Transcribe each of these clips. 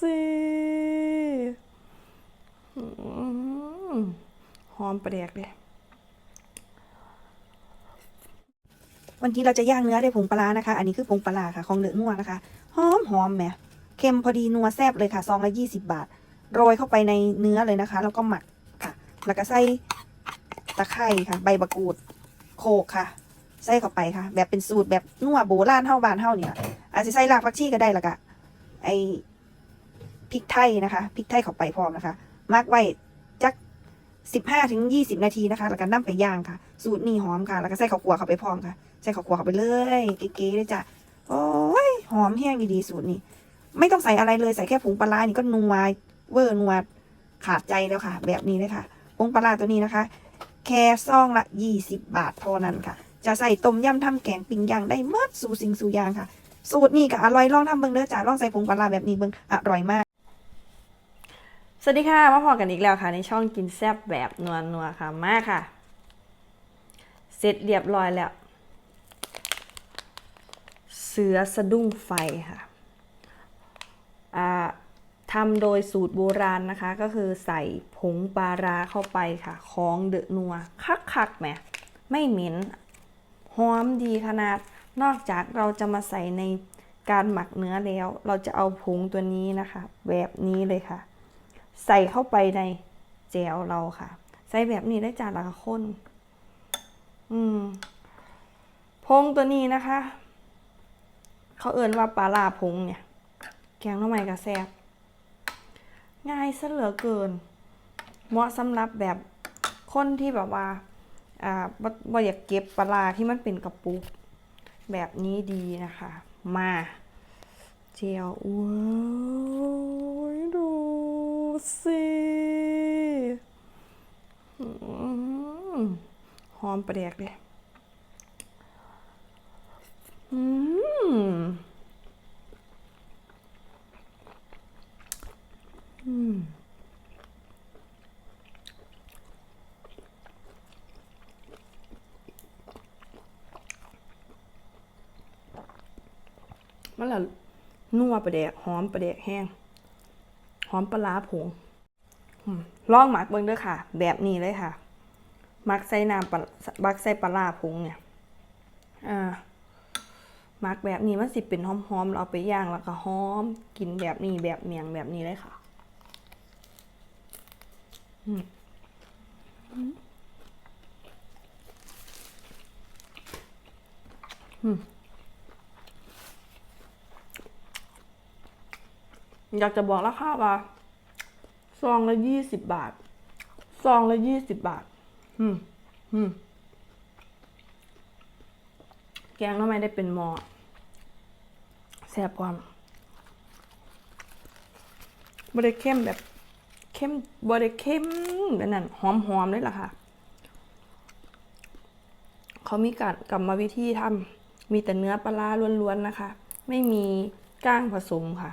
สิอืมหอมแปลกเลยวันนี้เราจะย่างเนื้อด้วยผงปลานะคะ อันนี้คือผงปลาค่ะ ของเดือนัวนะคะ หอมหอมแหมเค็มพอดีนัวแซ่บเลยค่ะซองละยี่สิบบาท โรยเข้าไปในเนื้อเลยนะคะ แล้วก็หมักค่ะ แล้วก็ใส่ตะไคร้ค่ะ ใบมะกรูดโขกค่ะ ใส่เข้าไปค่ะ แบบเป็นสูตรแบบนัวโบราณเท่าบานเท่าเนี่ยอาจจะใส่รากผักชีก็ได้ละกะไอ พริกไทยนะคะพริกไทยเข้าไปพร้อมนะคะมักไว้จักสิบห้าถึงยี่สิบนาทีนะคะ แล้วก็นำไปย่างค่ะ สูตรนี้หอมค่ะ แล้วก็ใส่ข้าวคั่วเข้าไปพร้อมค่ะ ใส่ข้าวคั่วเข้าไปเลยเก๋ๆเลยจ้ะโอ้ยหอมแห้งดีๆสูตรนี้ ไม่ต้องใส่อะไรเลยใส่แค่ผงปลาร้านี่ก็นัวเวอร์นัวขาดใจแล้วค่ะ แบบนี้เลยค่ะผงปลาร้าตัวนี้นะคะ แค่ซองละยี่สิบบาทเท่านั้นค่ะ จะใส่ต้มยำทำแกงปิ้งย่างได้เมื่อสู่สิ่งสู่ยางค่ะ สูตรนี้ก็อร่อยลองทำเบิ่งเด้อจ้าลองใส่ผงปลาร้าแบบนี้เบิ่งอร่อยมาก สวัสดีค่ะ มาพอกันอีกแล้วค่ะ ในช่องกินแซบแบบนัวนัวๆค่ะ มาค่ะ เสร็จเรียบร้อยแล้ว เสือสะดุ้งไฟค่ะทำโดยสูตรโบราณนะคะ ก็คือใส่ผงปลาร้าเข้าไปค่ะ ของเดอะนัว คักคักๆแหมไม่เหม็น หอมดีขนาด นอกจากเราจะมาใส่ในการหมักเนื้อแล้ว เราจะเอาผงตัวนี้นะคะ แบบนี้เลยค่ะ ใส่เข้าไปในแจวเราค่ะ ใส่แบบนี้ได้จานละคน อืมพงตัวนี้นะคะ เขาเอินว่าปลาลาพงเนี่ย แกงน้ำไม้กระแซบง่ายซะเหลือเกิน เหมาะสำหรับแบบคนที่แบบว่า อ่าบ่บ่อยากเก็บปลาร้าที่มันเป็นกระปุก แบบนี้ดีนะคะ มา เจียวว้าวดู สิอืมหอมแปลกเลยอืมอืมมันละนัวประเดกหอมประเดกแห้ง หอมปลาร้าผงลองหมักเบิ่งด้อค่ะ แบบนี้เลยค่ะมักใส่น้ำปลามักใส่ปลาร้าผงเนี่ยอ่าหมักแบบนี้มันสิเป็นหอมๆเราเอาไปย่างแล้วก็หอม กินแบบนี้แบบเมียงแบบนี้เลยค่ะอืมอืม อยากจะบอกราคาว่าซองละยี่สิบบาท ซองละยี่สิบบาท อืม อืม แกงทำไมได้เป็นหมอแซ่บความบริเข้มแบบ เข้มบริเข้มแบบนั้นหอมๆเลยล่ะค่ะ เขามีการกรรมวิธีทำมีแต่เนื้อปลาร้าล้วนๆนะคะ ไม่มีก้างผสมค่ะ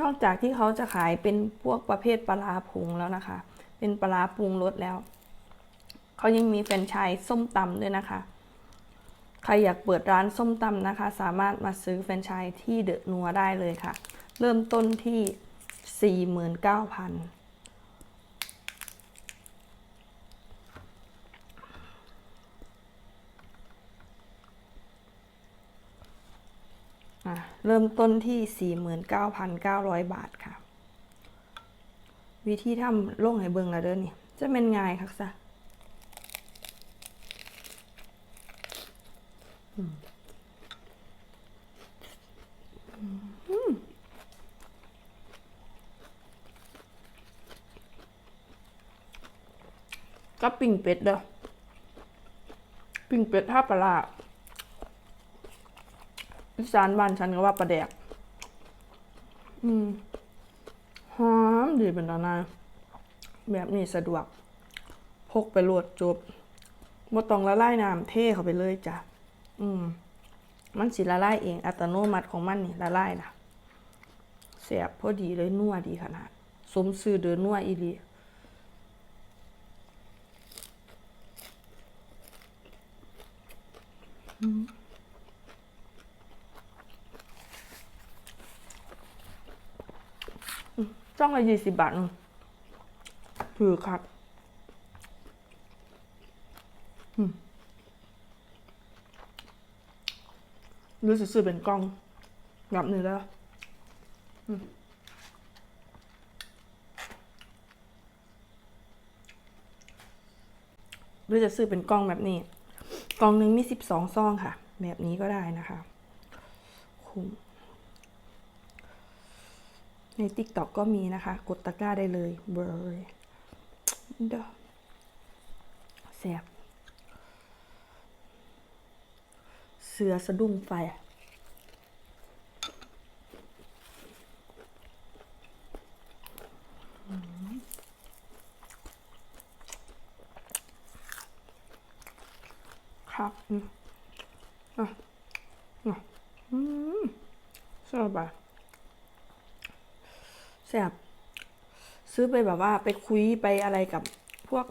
นอกจากที่เขาจะขายเป็นพวกประเภทปลาร้าผงแล้วนะคะ เป็นปลาร้าปรุงรสแล้ว เขายังมีแฟรนไชส์ส้มตำด้วยนะคะ ใครอยากเปิดร้านส้มตำนะคะ สามารถมาซื้อแฟรนไชส์ที่เดอะนัวได้เลยค่ะ เริ่มต้นที่ 49,000 เริ่มต้นที่ 49,900 บาทค่ะ วิธีทำลงให้เบิ่งและเด้อนี่ จะเป็นง่ายคักซะอืมอืมกับปิ่งเป็ดเด้อปิ่งเป็ดท่าปลาร้า อีสานบ้านฉันก็ว่าปลาแดก อืมหอมดีเป็นตาหนาแบบนี้สะดวก พกไปโหลดจบบ่ต้องละลายน้ำเทเข้าไปเลยจ้ะ อืม มันสิละลายเองอัตโนมัติของมันนี่ละลายนะแสบพอดีเลยนัวดีขนาด สมซื้อเดือนัวอีหลี จ้องละยี่สิบบาทนึงถือครับรู้สึกซื้อเป็นกล้องแบบนี้แล้วหรือจะซื้อเป็นกล้องแบบนี้ กล่องหนึ่งมีสิบสองซองค่ะ แบบนี้ก็ได้นะคะ คุ้ม ใน t ิ k t o k ก็มีนะคะ กดตะกร้าได้เลยเบอร์เด้อแสบเสือสะดุ้งไฟ ครับอืมอะอะอืมชอบอะแซ่บ ซื้อไปแบบว่าไปคุยไปอะไรกับพวก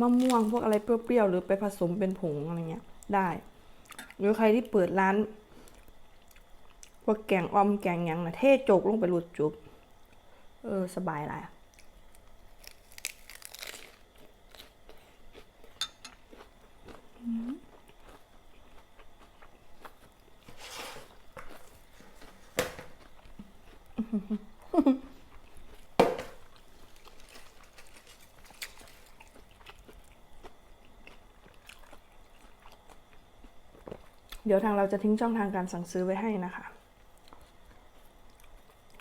มะม่วงพวกอะไรเปรี้ยวๆหรือไปผสมเป็นผงอะไรเงี้ย ได้ หรือใครที่เปิดร้านพวกแกงออมแกงยังนะเทโจกลงไปหลุดจุบเออ สบายหลาย เดี๋ยวทางเราจะทิ้งช่องทางการสั่งซื้อไว้ให้นะคะ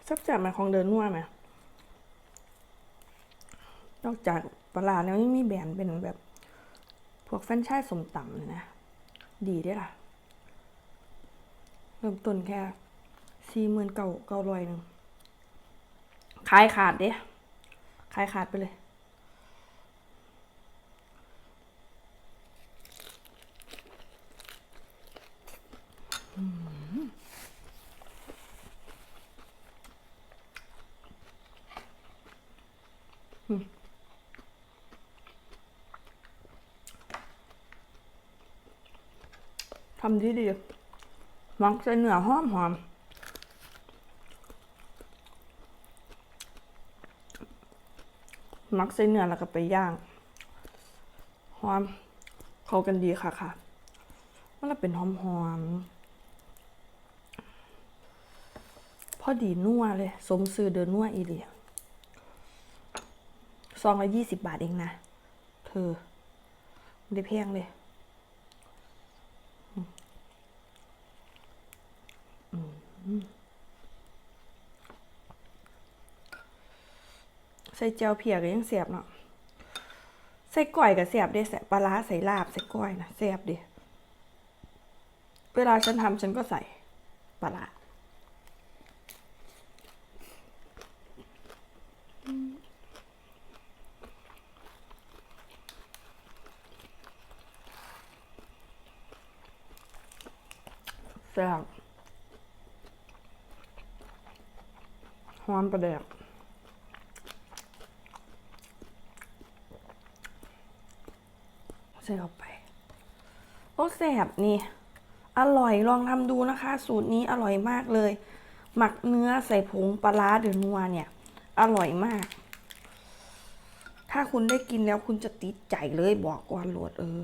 ซับจากมันของเดินนัวไหมนอกจากปลาร้าแล้วยังมีแบรนด์เป็นแบบ พวกแฟนชส์สมต่ำเลยนะ ดีด้ล่ะ เริ่มต้นแค่สี่หมื่นเก้าเก้าร้อยหนึ่งขายขาดเด้ขายขาดไปเลย ทำดีดีๆมักใส่เนื้อหอมหอมมักใส่เนื้อแล้วก็ไปย่างหอมเข้ากันดีค่ะค่ะ มันละเป็นหอมหอมพอดีนัวเลย สมซื้อเดินนัวอีเดียซองละยี่สิบบาทเองนะ เธอไม่ได้แพงเลย ใส่เจียวเพียก็ยังเสียบเนาะ ใส่ก้อยก็เสียบเด้ใส่ปลาร้าใส่ลาบใส่ก้อยนะเสียบเด้เวลาฉันทำฉันก็ใส่ปลาร้าแซ่บ หอมประเดกใส่เข้าไป โอ้แสบนี่ อร่อยลองทำดูนะคะ สูตรนี้อร่อยมากเลย หมักเนื้อใส่ผงปลาร้าเดือนัวเนี่ย อร่อยมาก ถ้าคุณได้กินแล้วคุณจะติดใจเลยบอกก่อนโหลดเออ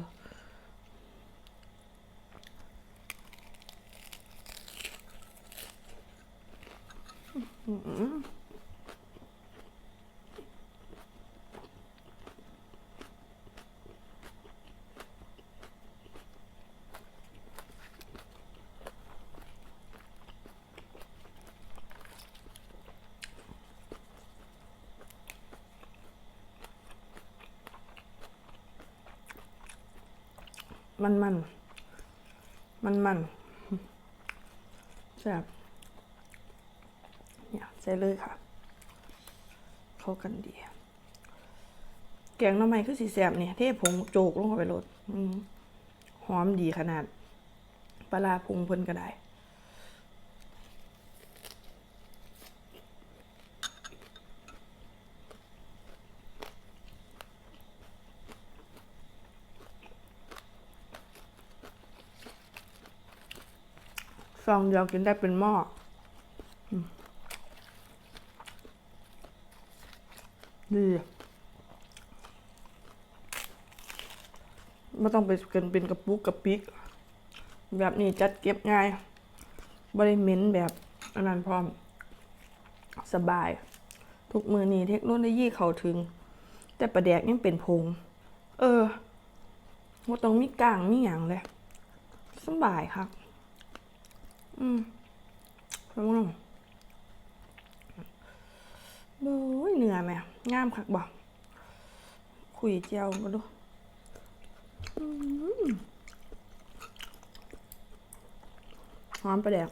มันมัน มันมันแซ่บ เนี่ยใส่เลยค่ะ เข้ากันดี แกงน้ำไม้คือสีแซ่บเนี่ยเทผงโจกลงเข้าไปรดหอมดีขนาด ปลาร้าพุงเพิ่นก็ได้ซองเดียวกินได้เป็นหม้ออืม ดีไม่ต้องไปเกินเป็นกระปุกกระปิก แบบนี้จัดเก็บง่ายบริเมนแบบอันนั้นพร้อม สบาย ทุกมือนี้เทคโนโลยีเข้าถึง แต่ประแดกยังเป็นพง เออว่าต้องมีกลางมีอย่างเลยสบายครับ อืมแล้วมั้งโอ้ยเหนื่อยไหม งามคักบอกขุยเจียวมาดูหอมประแดก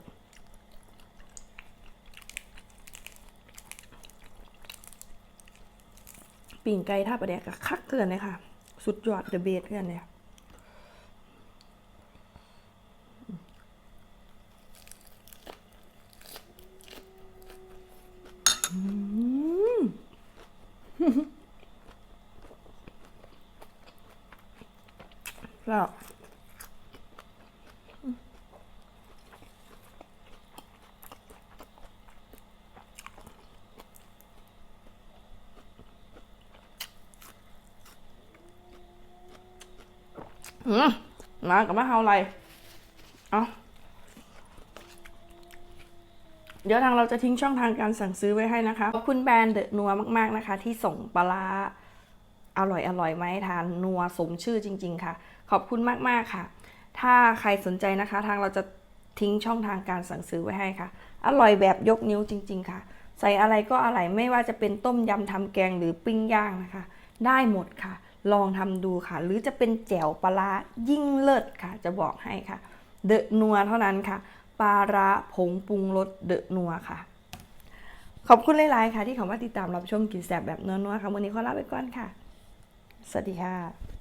ปิ่งไก่ท่าประแดกกับคักเกินเลยค่ะ สุดยอดเดอะเบสเกินเลยอืม แล้ว อืมมากับมาเฮาไรเอาเดี๋ยวทางเราจะทิ้งช่องทางการสั่งซื้อไว้ให้นะคะ ขอบคุณแบรนด์เดอะนัวมาก ๆนะคะ ที่ส่งปลาอร่อยอร่อยๆมาให้ทานนัวสมชื่อจริง ๆ ค่ะ ขอบคุณมากๆค่ะ ถ้าใครสนใจนะคะ ทางเราจะทิ้งช่องทางการสั่งซื้อไว้ให้ค่ะ อร่อยแบบยกนิ้วจริง ๆ ค่ะ ใส่อะไรก็อร่อยไม่ว่าจะเป็นต้มยำทำแกงหรือปิ้งย่างนะคะ ได้หมดค่ะ ลองทำดูค่ะ หรือจะเป็นแจ่วปลาร้ายิ่งเลิศค่ะ จะบอกให้ค่ะ เดอะนัวเท่านั้นค่ะ ปลาร้าผงปรุงรสเดอะนัวค่ะ ขอบคุณหลาย ๆ ค่ะ ที่เข้ามาติดตามรับชมกินแสบแบบนัวๆค่ะ วันนี้ขอลาไปก่อนค่ะ สวัสดีค่ะ